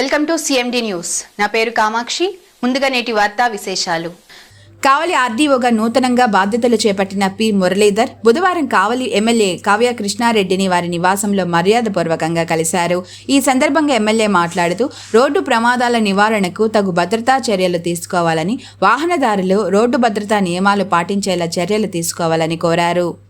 Welcome to CMD news నా పేరు కామాక్షి. ముందుగా నేటి వార్తా విశేషాలు. కావలి ఆర్డీఓగా నూతనంగా బాధ్యతలు చేపట్టిన పి. మురళీధర్ బుధవారం కావలి ఎమ్మెల్యే కావ్య కృష్ణారెడ్డిని వారి నివాసంలో మర్యాదపూర్వకంగా కలిశారు. ఈ సందర్భంగా ఎమ్మెల్యే మాట్లాడుతూ రోడ్డు ప్రమాదాల నివారణకు తగు భద్రతా చర్యలు తీసుకోవాలని వాహనదారులు రోడ్డు భద్రతా నియమాలు పాటించేలా చర్యలు తీసుకోవాలని కోరారు.